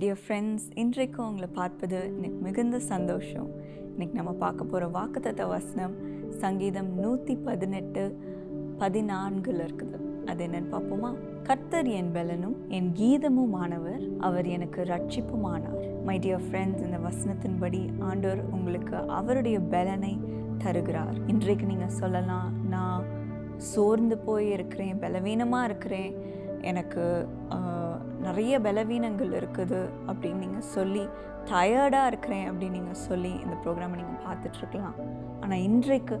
Dear friends இன்றைக்கு உங்களை பார்ப்பது எனக்கு மிகுந்த சந்தோஷம். இன்னைக்கு நம்ம பார்க்க போகிற வாக்குத்தத்த வசனம் சங்கீதம் நூற்றி பதினெட்டு பதினான்கில் இருக்குது. அது என்னன்னு பார்ப்போமா? கர்த்தர் என் பலனும் என் கீதமும் ஆனவர் அவர் எனக்கு ரட்சிப்புமானார் மை டியர் ஃப்ரெண்ட்ஸ் இந்த வசனத்தின்படி ஆண்டவர் உங்களுக்கு அவருடைய பலனை தருகிறார். இன்றைக்கு நீங்கள் சொல்லலாம் நான் சோர்ந்து போய் இருக்கிறேன் பலவீனமாக இருக்கிறேன் எனக்கு நிறைய பலவீனங்கள் இருக்குது அப்படின்னு நீங்கள் சொல்லி டயர்டாக இருக்கிறேன் அப்படின்னு நீங்கள் சொல்லி இந்த ப்ரோக்ராமை நீங்கள் பார்த்துட்ருக்கலாம் ஆனால் இன்றைக்கு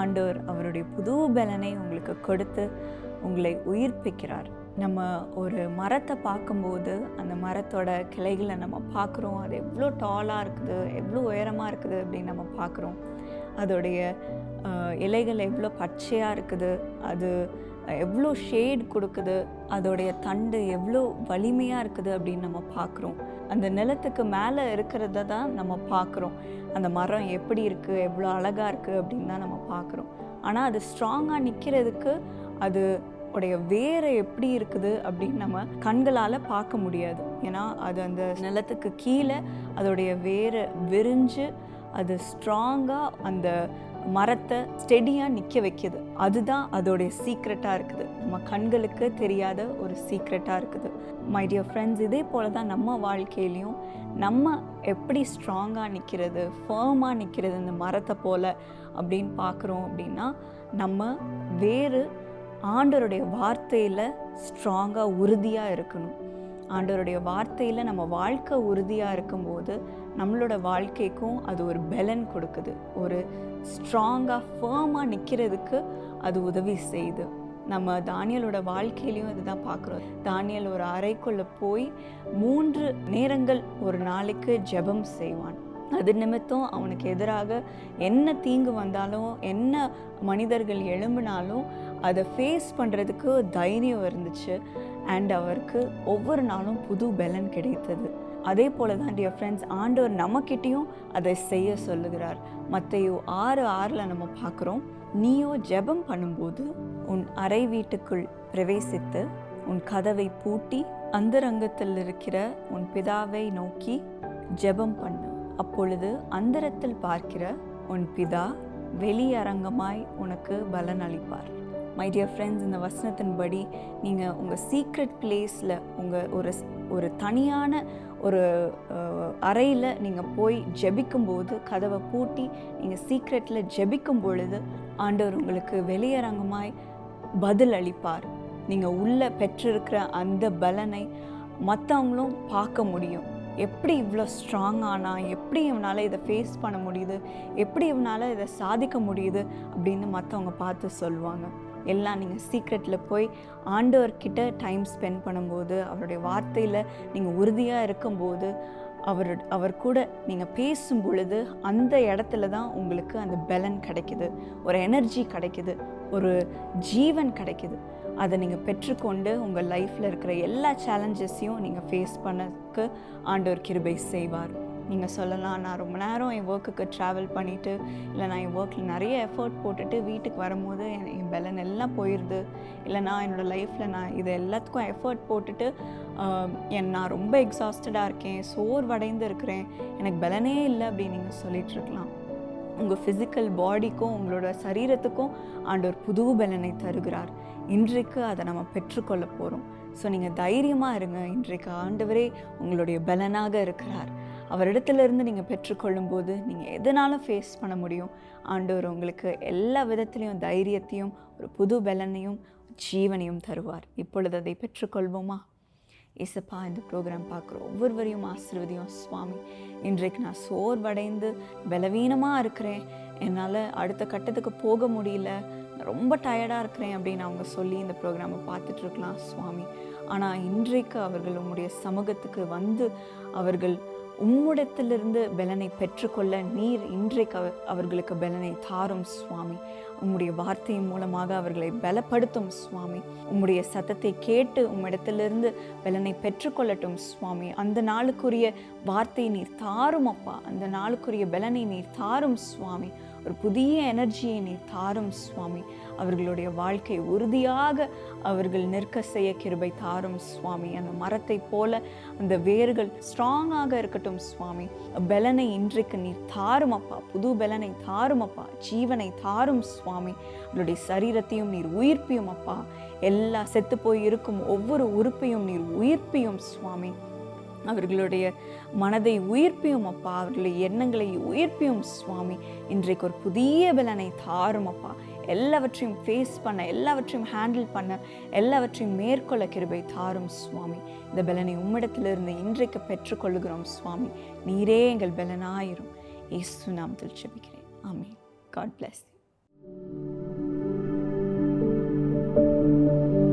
ஆண்டவர் அவருடைய புது பலனை உங்களுக்கு கொடுத்து உங்களை உயிர்ப்பிக்கிறார். நம்ம ஒரு மரத்தை பார்க்கும்போது அந்த மரத்தோட கிளைகளை நம்ம பார்க்குறோம். அது எவ்வளோ டாலாக இருக்குது எவ்வளோ உயரமாக இருக்குது அப்படின்னு நம்ம பார்க்குறோம். அதோடைய இலைகள் எவ்வளோ பச்சையாக இருக்குது அது எவ்வளோ ஷேட் கொடுக்குது அதோடைய தண்டு எவ்வளோ வலிமையாக இருக்குது அப்படின்னு நம்ம பார்க்குறோம். அந்த நிலத்துக்கு மேலே இருக்கிறத தான் நம்ம பார்க்குறோம். அந்த மரம் எப்படி இருக்குது எவ்வளோ அழகாக இருக்குது அப்படின்னு தான் நம்ம பார்க்குறோம். ஆனால் அது ஸ்ட்ராங்காக நிற்கிறதுக்கு அது உடைய வேரை எப்படி இருக்குது அப்படின்னு நம்ம கண்களால் பார்க்க முடியாது. ஏன்னா அது அந்த நிலத்துக்கு கீழே அதோடைய வேரை விரிஞ்சு அது ஸ்ட்ராங்காக அந்த மரத்தை ஸ்டெடியாக நிற்க வைக்கிது. அதுதான் அதோடைய சீக்ரெட்டாக இருக்குது. நம்ம கண்களுக்கு தெரியாத ஒரு சீக்ரெட்டாக இருக்குது. மை டியர் ஃப்ரெண்ட்ஸ் இதே போல தான் நம்ம வாழ்க்கையிலையும் நம்ம எப்படி ஸ்ட்ராங்காக நிற்கிறது ஃபேர்மாக நிற்கிறது இந்த மரத்தை போல் அப்படின்னு பார்க்குறோம் அப்படின்னா நம்ம வேறு ஆண்டவருடைய வார்த்தையில் ஸ்ட்ராங்காக உறுதியாக இருக்கணும். ஆண்டவருடைய வார்த்தையில் நம்ம வாழ்க்கை உறுதியாக இருக்கும்போது நம்மளோட வாழ்க்கைக்கும் அது ஒரு பலன் கொடுக்குது. ஒரு ஸ்ட்ராங்காக ஃபேமாக நிற்கிறதுக்கு அது உதவி செய்யுது. நம்ம தானியலோட வாழ்க்கையிலையும் இதுதான் பார்க்குறோம். தானியல் ஒரு அறைக்குள்ளே போய் மூன்று நேரங்கள் ஒரு நாளைக்கு ஜெபம் செய்வான். அது நிமித்தம் அவனுக்கு எதிராக என்ன தீங்கு வந்தாலும் என்ன மனிதர்கள் எழும்பினாலும் அதை ஃபேஸ் பண்ணுறதுக்கு தைரியம் இருந்துச்சு. அண்ட் அவருக்கு ஒவ்வொரு நாளும் புது பலன் கிடைத்தது. அதே போல தான் டியர் ஃப்ரெண்ட்ஸ் ஆண்டவர் நம்மக்கிட்டேயும் அதை செய்ய சொல்லுகிறார். மற்றையோ ஆறு ஆறில் நம்ம பார்க்குறோம். நீயோ ஜெபம் பண்ணும்போது உன் அறை வீட்டுக்குள் பிரவேசித்து உன் கதவை பூட்டி அந்தரங்கத்தில் இருக்கிற உன் பிதாவை நோக்கி ஜெபம் பண்ணு. அப்பொழுது அந்தரத்தில் பார்க்கிற உன் பிதா வெளியரங்கமாய் உனக்கு பலன் அளிப்பார் மை டியர் ஃப்ரெண்ட்ஸ் இந்த வசனத்தின்படி நீங்கள் உங்கள் சீக்ரெட் பிளேஸில் உங்கள் ஒரு ஒரு தனியான ஒரு அறையில் நீங்கள் போய் ஜெபிக்கும்போது கதவை பூட்டி நீங்கள் சீக்ரெட்டில் ஜெபிக்கும் பொழுது ஆண்டவர் உங்களுக்கு வெளியரங்கமாய் பதில் அளிப்பார். நீங்கள் உள்ளே பெற்றிருக்கிற அந்த பலனை மற்றவங்களும் பார்க்க முடியும். எப்படி இவ்வளோ ஸ்ட்ராங் ஆனா எப்படி இவனால் இதை ஃபேஸ் பண்ண முடியுது எப்படி இவனால் இதை சாதிக்க முடியுது அப்படின்னு மற்றவங்க பார்த்து சொல்லுவாங்க. எல்லாம் நீங்கள் சீக்ரெட்டில் போய் ஆண்டவர்கிட்ட டைம் ஸ்பெண்ட் பண்ணும்போது அவருடைய வார்த்தையில் நீங்கள் உறுதியாக இருக்கும்போது அவர் அவர் கூட நீங்கள் பேசும் பொழுது அந்த இடத்துல தான் உங்களுக்கு அந்த பலன் கிடைக்குது. ஒரு எனர்ஜி கிடைக்குது. ஒரு ஜீவன் கிடைக்குது. அதை நீங்கள் பெற்றுக்கொண்டு உங்கள் லைஃப்பில் இருக்கிற எல்லா சேலஞ்சஸையும் நீங்கள் ஃபேஸ் பண்ணக்கு ஆண்டவர் கிருபை செய்வார். நீங்கள் சொல்லலாம் நான் ரொம்ப நேரம் என் ஒர்க்குக்கு ட்ராவல் பண்ணிவிட்டு இல்லை நான் என் ஒர்க்கில் நிறைய எஃபர்ட் போட்டுட்டு வீட்டுக்கு வரும்போது என் என் பலன் எல்லாம் போயிடுது இல்லை நான் என்னோடய லைஃப்பில் நான் இது எல்லாத்துக்கும் எஃபர்ட் போட்டுட்டு என் நான் ரொம்ப எக்ஸாஸ்டடாக இருக்கேன் சோர்வடைந்து இருக்கிறேன். எனக்கு பலனே இல்லை அப்படின்னு நீங்கள் சொல்லிகிட்ருக்கலாம் உங்கள் ஃபிசிக்கல் பாடிக்கும் உங்களோட சரீரத்துக்கும் ஆண்டவர் புது பலனை தருகிறார். இன்றைக்கு அதை நம்ம பெற்றுக்கொள்ள போகிறோம் ஸோ நீங்கள் தைரியமாக இருங்க. இன்றைக்கு ஆண்டவரே உங்களுடைய பலனாக இருக்கிறார். அவரிடத்துலேருந்து நீங்கள் பெற்றுக்கொள்ளும் போது நீங்கள் எதனாலும் ஃபேஸ் பண்ண முடியும்? ஆண்டவர் உங்களுக்கு எல்லா விதத்துலேயும் தைரியத்தையும் ஒரு புது பலனையும் ஜீவனையும் தருவார். இப்பொழுது அதை பெற்றுக்கொள்வோமா? இசப்பா இந்த ப்ரோக்ராம் பார்க்குற ஒவ்வொருவரையும் ஆசிர்வதியும் சுவாமி. இன்றைக்கு நான் சோர்வடைந்து பலவீனமாக இருக்கிறேன். என்னால் அடுத்த கட்டத்துக்கு போக முடியல. ரொம்ப டயர்டாக இருக்கிறேன் அப்படின்னு அவங்க சொல்லி இந்த ப்ரோக்ராமை பார்த்துட்ருக்கலாம் சுவாமி. ஆனால் இன்றைக்கு அவர்கள் உங்களுடைய சமூகத்துக்கு வந்து அவர்கள் உம்முடத்திலிருந்து பலனை பெற்றுக்கொள்ள நீர் இன்றைக்கு அவர்களுக்கு பலனை தாரும் சுவாமி. உம்முடைய வார்த்தையின் மூலமாக அவர்களை பலப்படுத்தும் சுவாமி. உம்முடைய சத்தத்தை கேட்டு உம்மிடத்திலிருந்து பலனை பெற்றுக்கொள்ளட்டும் சுவாமி. அந்த நாளுக்குரிய வார்த்தை நீர் தாரும் அப்பா. அந்த நாளுக்குரிய பலனை நீர் தாரும் சுவாமி. ஒரு புதிய எனர்ஜியை நீர் தாரும் சுவாமி. அவர்களுடைய வாழ்க்கை உறுதியாக அவர்கள் நிற்க செய்ய கிருபை தாரும் சுவாமி. அந்த மரத்தை போல அந்த வேர்கள் ஸ்ட்ராங்காக இருக்கட்டும் சுவாமி. பலனை இன்றைக்கு நீர் தாரும் அப்பா. புது பலனை தாரும் அப்பா. ஜீவனை தாரும் சுவாமி. அவளுடைய சரீரத்தையும் நீர் உயிர்ப்பியும் அப்பா. எல்லா செத்து போய் இருக்கும் ஒவ்வொரு உறுப்பையும் நீர் உயிர்ப்பியும் சுவாமி. அவர்களுடைய மனதை உயிர்ப்பியும் அப்பா. அவர்களுடைய எண்ணங்களை உயிர்ப்பியும் சுவாமி. இன்றைக்கு ஒரு புதிய பலனை தாரும் அப்பா. எல்லாவற்றையும் ஃபேஸ் பண்ண எல்லாவற்றையும் ஹேண்டில் பண்ண எல்லாவற்றையும் மேற்கொள்ள கிருபை தாரும் சுவாமி. இந்த பலனை உம்மிடத்திலிருந்து இன்றைக்கு பெற்றுக்கொள்கிறோம் சுவாமி. நீரே எங்கள் பலனாயிரும். ஏசு நாமத்தில் ஜெபிக்கிறேன். ஆமீன். God bless thank you.